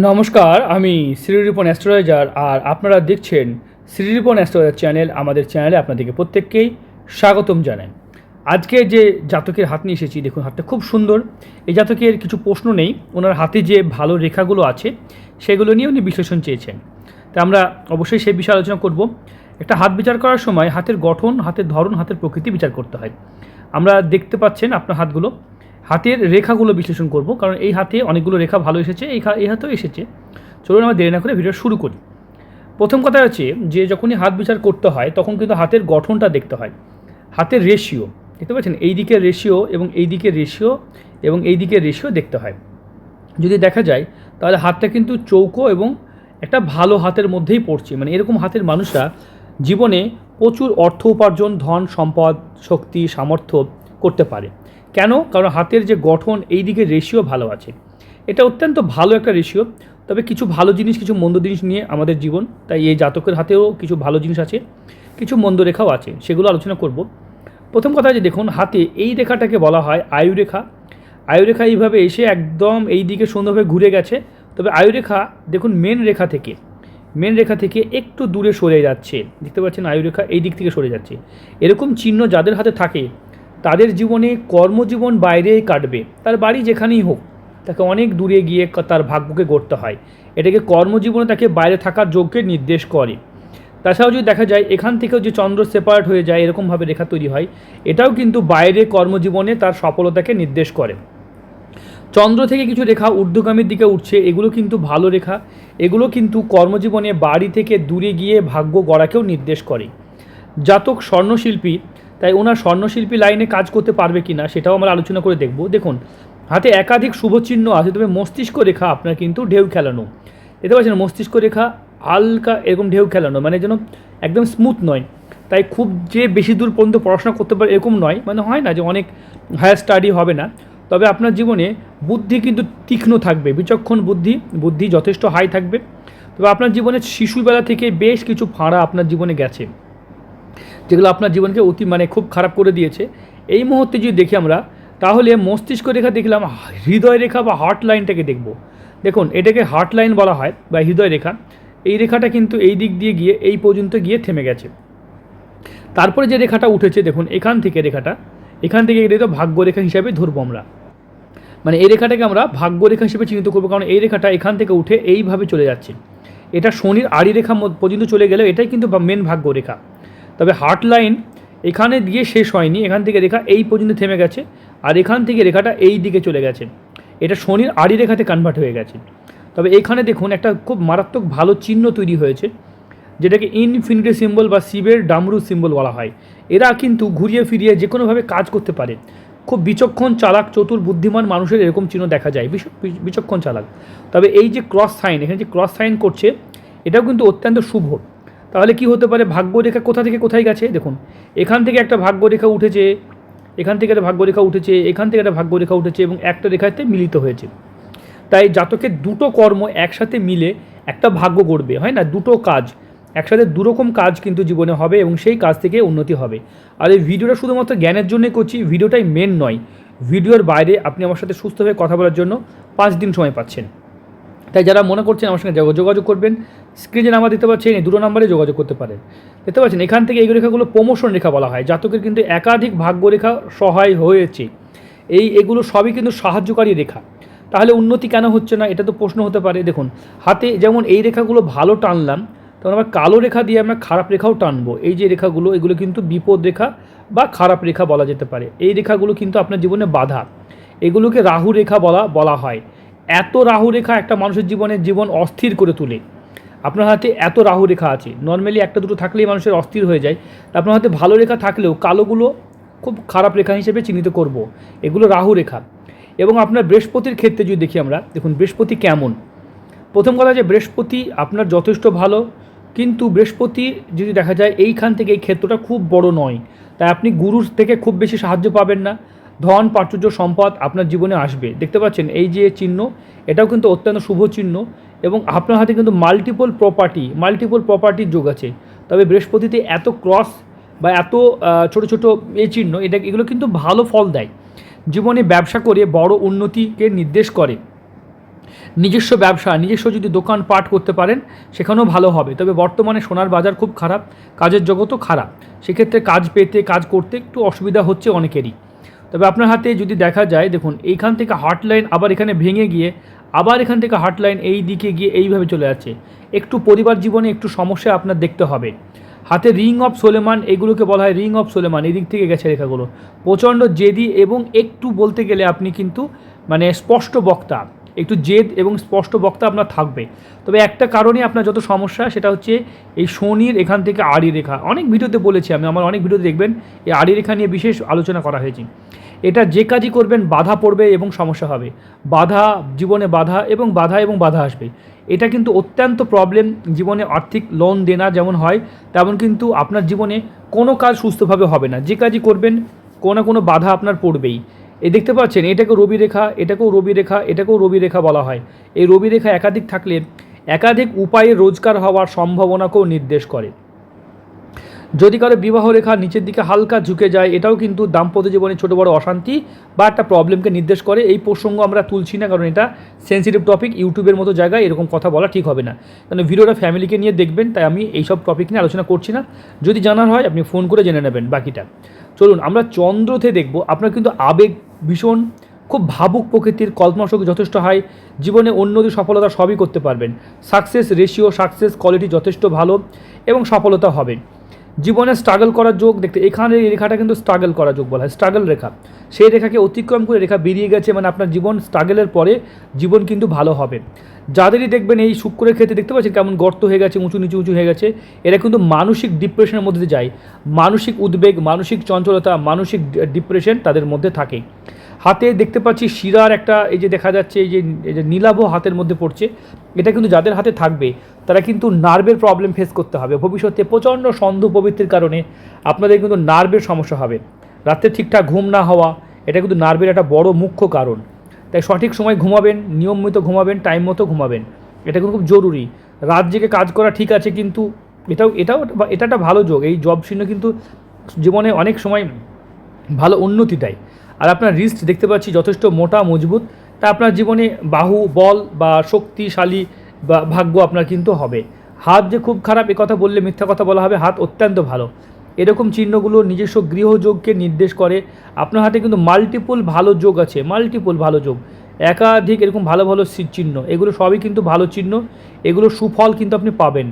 নমস্কার, আমি শ্রীরিপন অ্যাস্ট্রোলজার আর আপনারা দেখছেন শ্রীরিপন অ্যাস্ট্রোলজার চ্যানেল, আমাদের চ্যানেলে আপনাদেরকে প্রত্যেককেই স্বাগতম জানাই। আজকে যে জাতকের হাত নিয়ে এসেছি, দেখুন হাতটা খুব সুন্দর। এই জাতকের কিছু প্রশ্ন নেই, ওনার হাতে যে ভালো রেখাগুলো আছে, সেগুলো নিয়ে উনি বিশ্লেষণ চেয়েছেন। তা আমরা অবশ্যই সেই বিষয়ে আলোচনা করব। একটা হাত বিচার করার সময় হাতের গঠন, হাতের ধরন, হাতের প্রকৃতি বিচার করতে হয়। আমরা দেখতে পাচ্ছেন আপনার হাতগুলো। হাতের রেখাগুলো বিশ্লেষণ করব, কারণ এই হাতে অনেকগুলো রেখা ভালো এসেছে, এই এই হাতেও এসেছে। চলুন আমরা দেরি না করে ভিডিও শুরু করি। প্রথম কথা হচ্ছে যে যখনই হাত বিচার করতে হয়, তখন কিন্তু হাতের গঠনটা দেখতে হয়। হাতের রেশিও দেখতে পাচ্ছেন? এই দিকের রেশিও এবং এই দিকের রেশিও এবং এই দিকের রেশিও দেখতে হয়। যদি দেখা যায়, তাহলে হাতটা কিন্তু চৌকো এবং একটা ভালো হাতের মধ্যেই পড়ছে। মানে এরকম হাতের মানুষরা জীবনে প্রচুর অর্থ উপার্জন, ধন, সম্পদ, শক্তি, সামর্থ্য করতে পারে। কেন? কারণ হাতের যে গঠন এই দিকে রেশিও ভালো আছে। এটা অত্যন্ত ভালো একটা রেশিও তবে কিছু ভালো জিনিস, কিছু মন্দ জিনিস নিয়ে আমাদের জীবন, তাই এই জাতকের হাতেও কিছু ভালো জিনিস আছে, কিছু মন্দ রেখাও আছে, সেগুলো আলোচনা করব। প্রথম কথা যে দেখুন, হাতে এই রেখাটাকে বলা হয় আয়ুরেখা। আয়ুরেখা এইভাবে এসে একদম এই দিকে সুন্দরভাবে ঘুরে গেছে, তবে আয়ুরেখা দেখুন মেন রেখা থেকে মেন রেখা থেকে একটু দূরে সরে যাচ্ছে। দেখতে পাচ্ছেন আয়ুরেখা এই দিক থেকে সরে যাচ্ছে। এরকম চিহ্ন যাদের হাতে থাকে তাদের জীবনে কর্মজীবন বাইরে কাটবে, তার বাড়ি যেখানেই হোক। তাকে অনেক দূরে গিয়ে তার ভাগ্যকে গড়তে হয়। এটাকে কর্মজীবনে তাকে বাইরে থাকার যোগ্যে নির্দেশ করে। তাছাড়াও যদি দেখা যায়, এখান থেকেও যে চন্দ্র সেপারেট হয়ে যায়, এরকমভাবে রেখা তৈরি হয়, এটাও কিন্তু বাইরে কর্মজীবনে তার সফলতাকে নির্দেশ করে। চন্দ্র থেকে কিছু রেখা ঊর্ধ্বগামীর দিকে উঠছে, এগুলো কিন্তু ভালো রেখা। এগুলো কিন্তু কর্মজীবনে বাড়ি থেকে দূরে গিয়ে ভাগ্য গড়াকেও নির্দেশ করে। জাতক স্বর্ণশিল্পী তাই ওনার স্বর্ণশিল্পী লাইনে কাজ করতে পারবে কি না সেটাও আমরা আলোচনা করে দেখব। দেখুন, হাতে একাধিক শুভচিহ্ন আছে, তবে মস্তিষ্ক রেখা আপনার কিন্তু ঢেউ খেলানো। দেখতে পাচ্ছেন, মস্তিষ্ক রেখা হালকা এরকম ঢেউ খেলানো মানে যেন একদম স্মুথ নয়। তাই খুব যে বেশি দূর পর্যন্ত পড়াশোনা করতে পারে এরকম নয় মানে হয় না যে অনেক হায়ার স্টাডি হবে না। তবে আপনার জীবনে বুদ্ধি কিন্তু তীক্ষ্ণ থাকবে, বিচক্ষণ বুদ্ধি বুদ্ধি যথেষ্ট হাই থাকবে। তবে আপনার জীবনে শিশুবেলা থেকে বেশ কিছু ফাঁড়া আপনার জীবনে গেছে। যেগুলো আপনার জীবনকে অতি মানে খুব খারাপ করে দিয়েছে। এই মুহূর্তে যদি দেখি আমরা, তাহলে মস্তিষ্ক রেখা দেখলাম হৃদয় রেখা বা হার্ট লাইনটাকে দেখব। দেখুন, এটাকে হার্ট লাইন বলা হয় বা হৃদয় রেখা। এই রেখাটা কিন্তু এই দিক দিয়ে গিয়ে, এই পর্যন্ত গিয়ে থেমে গেছে। তারপরে যে রেখাটা উঠেছে, দেখুন, এখান থেকে রেখাটা, এখান থেকে এটা তো ভাগ্যরেখা হিসাবে ধরবো আমরা। মানে এই রেখাটাকে আমরা ভাগ্যরেখা হিসেবে চিহ্নিত করব, কারণ এই রেখাটা এখান থেকে উঠে এইভাবে চলে যাচ্ছে। এটা শনির আড়ি রেখা পর্যন্ত চলে গেলেও এটাই কিন্তু মেন ভাগ্যরেখা তবে হার্ট লাইন এখানে দিয়ে শেষ হয়নি, এখান থেকে রেখা এই পর্যন্ত থেমে গেছে আর এখান থেকে রেখাটা এই দিকে চলে গেছে। এটা শনির আড়ি রেখাতে কনভার্ট হয়ে গেছে। তবে এখানে দেখুন একটা খুব মারাত্মক ভালো চিহ্ন তৈরি হয়েছে, যেটাকে ইনফিনিটি সিম্বল বা শিবের ডামরু সিম্বল বলা হয়। এরা কিন্তু ঘুরিয়ে ফিরিয়ে যে কোনোভাবে কাজ করতে পারে। খুব বিচক্ষণ চালাক, চতুর, বুদ্ধিমান মানুষের এরকম চিহ্ন দেখা যায়। বিচক্ষণ চালাক। তবে এই যে ক্রস সাইন এখানে যে ক্রস সাইন করছে, এটাও কিন্তু অত্যন্ত শুভ। তাহলে কি হতে পারে? ভাগ্যরেখা কোথা থেকে কোথায় গেছে? দেখুন, এখান থেকে একটা ভাগ্যরেখা উঠেছে, এখান থেকে একটা ভাগ্যরেখা উঠেছে, এখান থেকে একটা ভাগ্যরেখা উঠেছে এবং একটা রেখাতে মিলিত হয়েছে। তাই জাতকের দুটো কর্ম একসাথে মিলে একটা ভাগ্য গড়বে, হয় না? দুটো কাজ একসাথে দুরকম কাজ কিন্তু জীবনে হবে এবং সেই কাজ থেকে উন্নতি হবে। আর এই ভিডিওটা শুধুমাত্র জ্ঞানের জন্যই করছি, ভিডিওটাই মেন নয়। ভিডিওর বাইরে আপনি আমার সাথে সুস্থভাবে কথা বলার জন্য পাঁচ দিন সময় পাচ্ছেন। তাই যারা মনে করছেন আমার সঙ্গে যোগ- যোগাযোগ করবেন স্ক্রিনে নাম্বার দিতে পারছেন এই দুটো নাম্বারে যোগাযোগ করতে পারেন দেখতে পাচ্ছেন, এখান থেকে এই রেখাগুলো প্রমোশন রেখা বলা হয়। জাতকের কিন্তু একাধিক ভাগ্যরেখা সহায় হয়েছে। এই এগুলো সবই কিন্তু সাহায্যকারী রেখা। তাহলে উন্নতি কেন হচ্ছে না, এটা তো প্রশ্ন হতে পারে। দেখুন, হাতে যেমন এই রেখাগুলো ভালো টানলাম তখন আমরা কালো রেখা দিয়ে আমরা খারাপ রেখাও টানবো। এই যে রেখাগুলো, এগুলো কিন্তু বিপদ রেখা বা খারাপ রেখা বলা যেতে পারে। এই রেখাগুলো কিন্তু আপনার জীবনে বাধা। এগুলোকে রাহু রেখা বলা বলা হয়। এত রাহু রেখা একটা মানুষের জীবনে জীবন অস্থির করে তোলে। আপনার হাতে এত রাহু রেখা আছে। নর্মালি একটা দুটো থাকলেই মানুষের অস্থির হয়ে যায়। আপনার হাতে ভালো রেখা থাকলেও কালোগুলো খুব খারাপ রেখা হিসেবে চিহ্নিত করব। এগুলো রাহু রেখা। এবং আপনার বৃহস্পতির ক্ষেত্রে যদি দেখি আমরা, দেখুন বৃহস্পতি কেমন? প্রথম কথা যে বৃহস্পতি আপনার যথেষ্ট ভালো, কিন্তু বৃহস্পতি যদি দেখা যায় এইখান থেকে এই ক্ষেত্রটা খুব বড় নয়। তাই আপনি গুরুর থেকে খুব বেশি সাহায্য পাবেন না। ধন, প্রাচুর্য, সম্পদ আপনার জীবনে আসবে। দেখতে পাচ্ছেন এই যে চিহ্ন, এটাও কিন্তু অত্যন্ত শুভ চিহ্ন। এবং আপনার হাতে কিন্তু মাল্টিপল প্রপার্টি মাল্টিপল প্রপার্টির যোগ আছে। তবে বৃহস্পতিতে এত ক্রস বা এত ছোট ছোট এই চিহ্ন, এটা, এগুলো কিন্তু ভালো ফল দেয়। জীবনে ব্যবসা করে বড় উন্নতিকে নির্দেশ করে। নিজস্ব ব্যবসা, নিজস্ব যদি দোকান পাট করতে পারেন, সেখানেও ভালো হবে। তবে বর্তমানে সোনার বাজার খুব খারাপ, কাজের জগতও খারাপ। সেক্ষেত্রে কাজ পেতে, কাজ করতে একটু অসুবিধা হচ্ছে অনেকেরই। তবে আপনার হাতে যদি দেখা যায়, দেখুন, এইখান থেকে হার্ট লাইন আবার এখানে ভেঙে গিয়ে আবার এখান থেকে হার্ট লাইন এই দিকে গিয়ে এইভাবে চলে যাচ্ছে। একটু পরিবার জীবনে একটু সমস্যা আপনার দেখতে হবে। হাতে রিং অফ সোলেমান এগুলোকে বলা হয় রিং অফ সোলেমান এদিক থেকে গেছে রেখাগুলো। প্রচণ্ড জেদি এবং একটু বলতে গেলে আপনি কিন্তু মানে স্পষ্ট বক্তা। একটু জেদ এবং স্পষ্ট বক্তা আপনার থাকবে। তবে একটা কারণে আপনার যত সমস্যা, সেটা হচ্ছে এই শনির এখান থেকে আড়ি রেখা। অনেক ভিডিওতে বলেছি আমি, আমার অনেক ভিডিওতে দেখবেন, এই আড়ি রেখা নিয়ে বিশেষ আলোচনা করা হয়েছে। এটা যে কাজই করবেন, বাধা পড়বে এবং সমস্যা হবে। বাধা, জীবনে বাধা এবং বাধা এবং বাধা আসবে। এটা কিন্তু অত্যন্ত প্রবলেম জীবনে আর্থিক লোন দেনা যেমন হয়, তেমন কিন্তু আপনার জীবনে কোনো কাজ সুস্থভাবে হবে না। যে কাজই করবেন, কোনো কোনো বাধা আপনার পড়বেই। এই দেখতে পাচ্ছেন, এটাকেও রবি রেখা, এটাকেও রবি রেখা, এটাকেও রবি রেখা বলা হয়। এই রবি রেখা একাধিক থাকলে একাধিক উপায়ে রোজগার হওয়ার সম্ভাবনাকেও নির্দেশ করে। যদি কারও বিবাহ রেখা নিচের দিকে হালকা ঝুঁকে যায়, এটাও কিন্তু দাম্পত্য জীবনে ছোটো বড় অশান্তি বা একটা প্রবলেমকে নির্দেশ করে। এই প্রসঙ্গ আমরা তুলছি না, কারণ এটা সেন্সিটিভ টপিক ইউটিউবের মতো জায়গায় এরকম কথা বলা ঠিক হবে না। কারণ ভিডিওটা ফ্যামিলিকে নিয়ে দেখবেন, তাই আমি এইসব টপিক নিয়ে আলোচনা করছি না। যদি জানার হয়, আপনি ফোন করে জেনে নেবেন বাকিটা। চলুন, আমরা চন্দ্রতে দেখব, আপনার কিন্তু আবেগ ভীষণ, খুব ভাবুক প্রকৃতির কল্পনাশক্তি যথেষ্ট হয় জীবনে উন্নতি সফলতা সবই করতে পারবেন। সাকসেস রেশিও সাকসেস কোয়ালিটি যথেষ্ট ভালো এবং সফলতা হবে। জীবনে স্ট্রাগল করার যোগ দেখতে, এখানে এই রেখাটা কিন্তু স্ট্রাগল করার যোগ বলা হয় স্ট্রাগল রেখা। সেই রেখাকে অতিক্রম করে রেখা বেরিয়ে গেছে মানে আপনার জীবন স্ট্রাগলের পরে জীবন কিন্তু ভালো হবে। যাদেরই দেখবেন এই শুক্রের ক্ষেত্রে দেখতে পাচ্ছেন কেমন গর্ত হয়ে গেছে, উঁচু নিচু উঁচু হয়ে গেছে, এরা কিন্তু মানসিক ডিপ্রেশনের মধ্যে যায়। মানসিক উদ্বেগ, মানসিক চঞ্চলতা, মানসিক ডিপ্রেশন তাদের মধ্যে থাকে। হাতে দেখতে পাচ্ছি শিরার একটা, এই যে দেখা যাচ্ছে, এই যে এই যে নীলাভ হাতের মধ্যে পড়ছে। এটা কিন্তু যাদের হাতে থাকবে, তারা কিন্তু নার্ভের প্রবলেম ফেস করতে হবে। ভবিষ্যতে প্রচণ্ড সন্ধ প্রবৃত্তির কারণে আপনাদের কিন্তু নার্ভের সমস্যা হবে। রাত্রে ঠিকঠাক ঘুম না হওয়া, এটা কিন্তু নার্ভের একটা বড় মুখ্য কারণ। তাই সঠিক সময় ঘুমাবেন, নিয়মিত ঘুমাবেন টাইম মতো ঘুমাবেন। এটা কিন্তু খুব জরুরি। রাত জেগে কাজ করা ঠিক আছে, কিন্তু এটাও এটাও এটা একটা ভালো যোগ। এই জব চিহ্ন কিন্তু জীবনে অনেক সময় ভালো উন্নতি দেয়। আর আপনার রিস্ট দেখতে পাচ্ছি যথেষ্ট মোটা, মজবুত। তা আপনার জীবনে বাহু, বল বা শক্তিশালী বা ভাগ্য আপনার কিন্তু হবে। হাত যে খুব খারাপ, এ কথা বললে মিথ্যা কথা বলা হবে, হাত অত্যন্ত ভালো। এরকম চিহ্নগুলো নিজস্ব গৃহযোগকে নির্দেশ করে। আপনার হাতে কিন্তু মাল্টিপল ভালো যোগ আছে মাল্টিপল ভালো যোগ। একাধিক এরকম ভালো ভালো চিহ্ন, এগুলো সবই কিন্তু ভালো চিহ্ন, এগুলো সুফল কিন্তু আপনি পাবেন।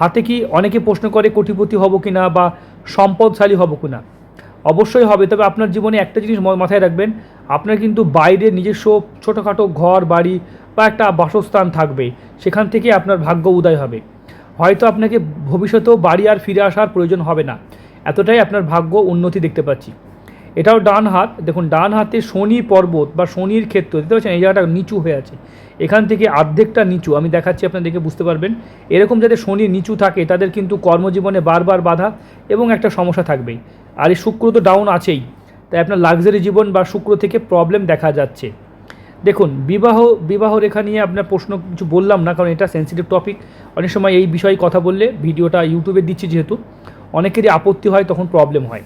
হাতে কি অনেকে প্রশ্ন করে কোটিপতি হব কি না বা সম্পদশালী হব কি না অবশ্যই হবে। তবে আপনার জীবনে একটা জিনিস মাথায় রাখবেন, আপনার কিন্তু বাইরে নিজস্ব ছোটোখাটো ঘর, বাড়ি বা একটা বাসস্থান থাকবে। সেখান থেকে আপনার ভাগ্য উদয় হবে। হয়তো আপনাকে ভবিষ্যতেও বাড়ি আর ফিরে আসার প্রয়োজন হবে না। এতটাই আপনার ভাগ্য উন্নতি দেখতে পাচ্ছি। এটাও ডান হাত। দেখুন, ডান হাতে শনি পর্বত বা শনির ক্ষেত্র, দেখতে পাচ্ছেন? এই জায়গাটা নিচু হয়ে আছে। এখান থেকে অর্ধেকটা নিচু, আমি দেখাচ্ছি আপনার দেখে বুঝতে পারবেন? এরকম যাদের শনি নিচু থাকে, তাদের কিন্তু কর্মজীবনে বারবার বাধা এবং একটা সমস্যা থাকবেই। আর এই শুক্র তো ডাউন আছেই, তাই আপনার লাক্সারি জীবন বা শুক্র থেকে প্রবলেম দেখা যাচ্ছে। দেখুন, বিবাহ বিবাহ রেখা নিয়ে আপনার প্রশ্ন কিছু বললাম না, কারণ এটা সেন্সিটিভ টপিক অনেক সময় এই বিষয়ে কথা বললে ভিডিওটা ইউটিউবে দিচ্ছি যেহেতু, অনেকেরই আপত্তি হয়, তখন প্রবলেম হয়।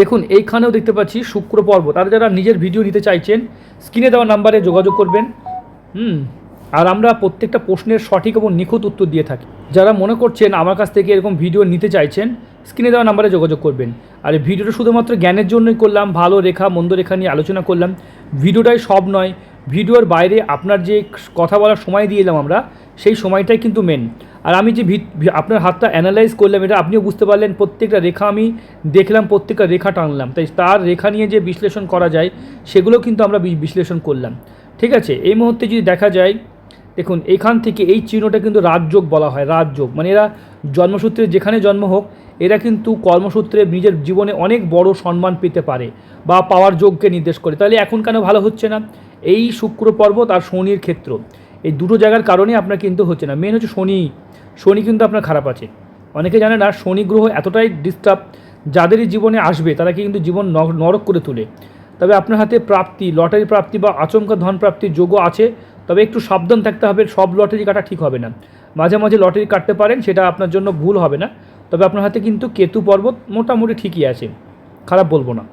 দেখুন, এইখানেও দেখতে পাচ্ছি শুক্র পর্ব। তারা যারা নিজের ভিডিও নিতে চাইছেন স্ক্রিনে দেওয়া নাম্বারে যোগাযোগ করবেন। হুম, আর আমরা প্রত্যেকটা প্রশ্নের সঠিক এবং নিখুঁত উত্তর দিয়ে থাকি। যারা মনে করছেন আমার কাছ থেকে এরকম ভিডিও নিতে চাইছেন স্ক্রিনে দেওয়া নাম্বারে যোগাযোগ করবেন। আর ভিডিওটা শুধুমাত্র জ্ঞানের জন্যই করলাম, ভালো রেখা, মন্দ রেখা নিয়ে আলোচনা করলাম। ভিডিওটাই সব নয়, ভিডিওর বাইরে আপনার যে কথা বলার সময় দিয়ে এলাম আমরা, সেই সময়টাই কিন্তু মেন আর আমি যে আপনার হাতটা অ্যানালাইজ করলাম, এটা আপনিও বুঝতে পারলেন, প্রত্যেকটা রেখা আমি দেখলাম, প্রত্যেকটা রেখা টানলাম। তাই তার রেখা নিয়ে যে বিশ্লেষণ করা যায়, সেগুলো কিন্তু আমরা বিশ্লেষণ করলাম। ঠিক আছে? এই মুহূর্তে যদি দেখা যায়, দেখুন, এখান থেকে এই চিহ্নটা কিন্তু রাজযোগ বলা হয়, রাজযোগ। মানে এরা জন্মসূত্রে যেখানে জন্ম হোক এরা কিন্তু কর্মসূত্রে নিজের জীবনে অনেক বড় সম্মান পেতে পারে বা পাওয়ার যোগকে নির্দেশ করে। তাহলে এখন কেন ভালো হচ্ছে না? এই শুক্র পর্বত আর শনির ক্ষেত্র। এই দুটো জায়গার কারণে আপনার কিন্তু হচ্ছে না। মেন হচ্ছে শনি। শনি কিন্তু আপনার খারাপ আছে। অনেকে জানে না, শনি গ্রহ এতটাই ডিস্টার্ব যাদেরই জীবনে আসবে তারা কিন্তু জীবন নরক করে তোলে। তবে আপনার হাতে প্রাপ্তি, লটারি প্রাপ্তি বা আচমকা ধন প্রাপ্তির যোগও আছে। তবে একটু সাবধান থাকতে হবে, সব লটারি কাটা ঠিক হবে না। মাঝে মাঝে লটারি কাটতে পারেন, সেটা আপনার জন্য ভুল হবে না। তবে আপনার হাতে কিন্তু কেতু পর্বত মোটামুটি ঠিকই আছে, খারাপ বলব না।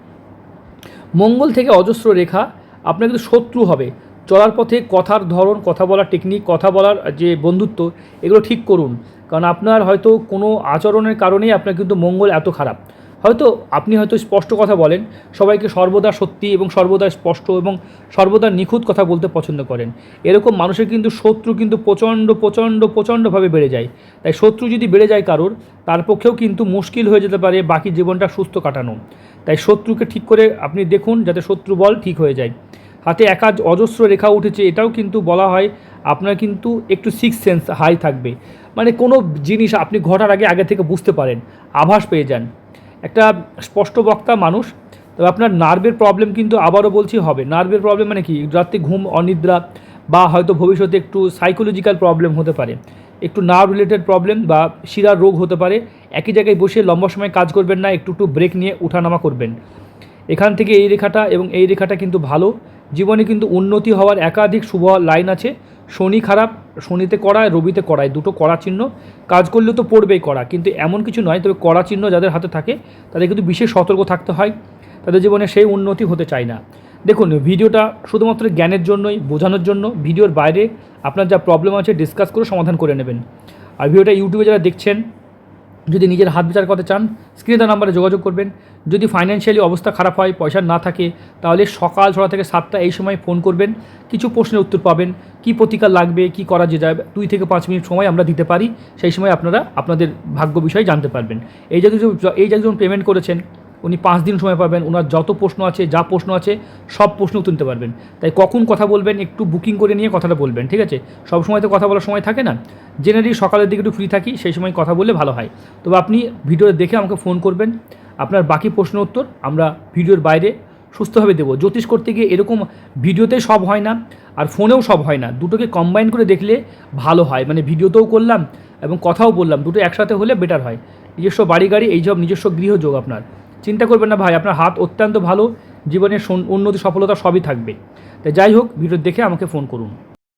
মঙ্গল থেকে অজস্র রেখা আপনার কিন্তু শত্রু হবে। চলার পথে কথার ধরন, কথা বলার টেকনিক কথা বলার যে বন্ধুত্ব, এগুলো ঠিক করুন। কারণ আপনার হয়তো কোনো আচরণের কারণেই আপনার কিন্তু মঙ্গল এত খারাপ। হয়তো আপনি হয়তো স্পষ্ট কথা বলেন, সবাইকে সর্বদা সত্যি এবং সর্বদা স্পষ্ট এবং সর্বদা নিখুঁত কথা বলতে পছন্দ করেন। এরকম মানুষের কিন্তু শত্রু কিন্তু প্রচণ্ড প্রচণ্ড, প্রচণ্ডভাবে বেড়ে যায়। তাই শত্রু যদি বেড়ে যায় কারোর, তার পক্ষেও কিন্তু মুশকিল হয়ে যেতে পারে বাকি জীবনটা সুস্থ কাটানো। তাই শত্রুকে ঠিক করে আপনি দেখুন যাতে শত্রু বল ঠিক হয়ে যায়। হাতে একা অজস্র রেখা উঠেছে, এটাও কিন্তু বলা হয় আপনার কিন্তু একটু সিক্স সেন্স হাই থাকবে। মানে কোনো জিনিস আপনি ঘটার আগে আগে থেকে বুঝতে পারেন, আভাস পেয়ে যান। একটা স্পষ্ট বক্তা মানুষ, তবে আপনার নার্ভের প্রবলেম কিন্তু আবারও বলছি হবে। নার্ভের প্রবলেম মানে কি? রাত্রে ঘুম, অনিদ্রা বা হয়তো ভবিষ্যতে একটু সাইকোলজিক্যাল প্রবলেম হতে পারে। একটু নার্ভ রিলেটেড প্রবলেম বা শিরার রোগ হতে পারে। একই জায়গায় বসে লম্বা সময় কাজ করবেন না, একটু একটু ব্রেক নিয়ে উঠানামা করবেন। এখান থেকে এই রেখাটা এবং এই রেখাটা কিন্তু ভালো। জীবনে কিন্তু উন্নতি হওয়ার একাধিক শুভ লাইন আছে। শনি খারাপ, শনিতে করায় রবিতে করায় দুটো কড়া চিহ্ন। কাজ করলে তো পড়বেই করা কিন্তু এমন কিছু নয়, তবে কড়া চিহ্ন যাদের হাতে থাকে, তাদের কিন্তু বিশেষ সতর্ক থাকতে হয়। তাদের জীবনে সেই উন্নতি হতে চায় না। দেখুন, ভিডিওটা শুধুমাত্র জ্ঞানের জন্যই, বোঝানোর জন্য, ভিডিওর বাইরে আপনার যা প্রবলেম আছে ডিসকাস করে সমাধান করে নেবেন। আর ভিডিওটা ইউটিউবে যারা দেখছেন যদি নিজের হাত বিচার করতে চান, স্ক্রিনে তার নাম্বারে যোগাযোগ করবেন। যদি ফাইন্যান্সিয়ালি অবস্থা খারাপ হয়, পয়সা না থাকে, তাহলে সকাল ছটা থেকে সাতটা এই সময় ফোন করবেন। কিছু প্রশ্নের উত্তর পাবেন, কি প্রতিকার লাগবে, কি করা যে যাবে দুই থেকে পাঁচ মিনিট সময় আমরা দিতে পারি, সেই সময় আপনারা আপনাদের ভাগ্য বিষয়ে জানতে পারবেন। এই যে এই যে একজন পেমেন্ট করেছেন উনি পাঁচ দিন সময় পাবেন ওনার যত প্রশ্ন আছে, যা প্রশ্ন আছে, সব প্রশ্ন তুলতে পারবেন। তাই কখন কথা বলবেন, একটু বুকিং করে নিয়ে কথাটা বলবেন, ঠিক আছে? সব সময় তো কথা বলার সময় থাকে না। জেনারেলি সকালের দিকে একটু ফ্রি থাকি, সেই সময় কথা বললে ভালো হয়। তবে আপনি ভিডিও দেখে আমাকে ফোন করবেন, আপনার বাকি প্রশ্ন উত্তর আমরা ভিডিওর বাইরে সুস্থভাবে দেবো। জ্যোতিষ করতে গিয়ে এরকম ভিডিওতে সব হয় না, আর ফোনেও সব হয় না। দুটোকে কম্বাইন করে দেখলে ভালো হয়। মানে ভিডিওতেও করলাম এবং কথাও বললাম, দুটো একসাথে হলে বেটার হয়। নিজস্ব বাড়ি গাড়ি এই সব নিজস্ব গৃহযোগ আপনার। চিন্তা করবেন না ভাই, আপনার হাত অত্যন্ত ভালো, জীবনের উন্নতি, সফলতা সবই থাকবে। তাই যাই হোক, ভিডিও দেখে আমাকে ফোন করুন।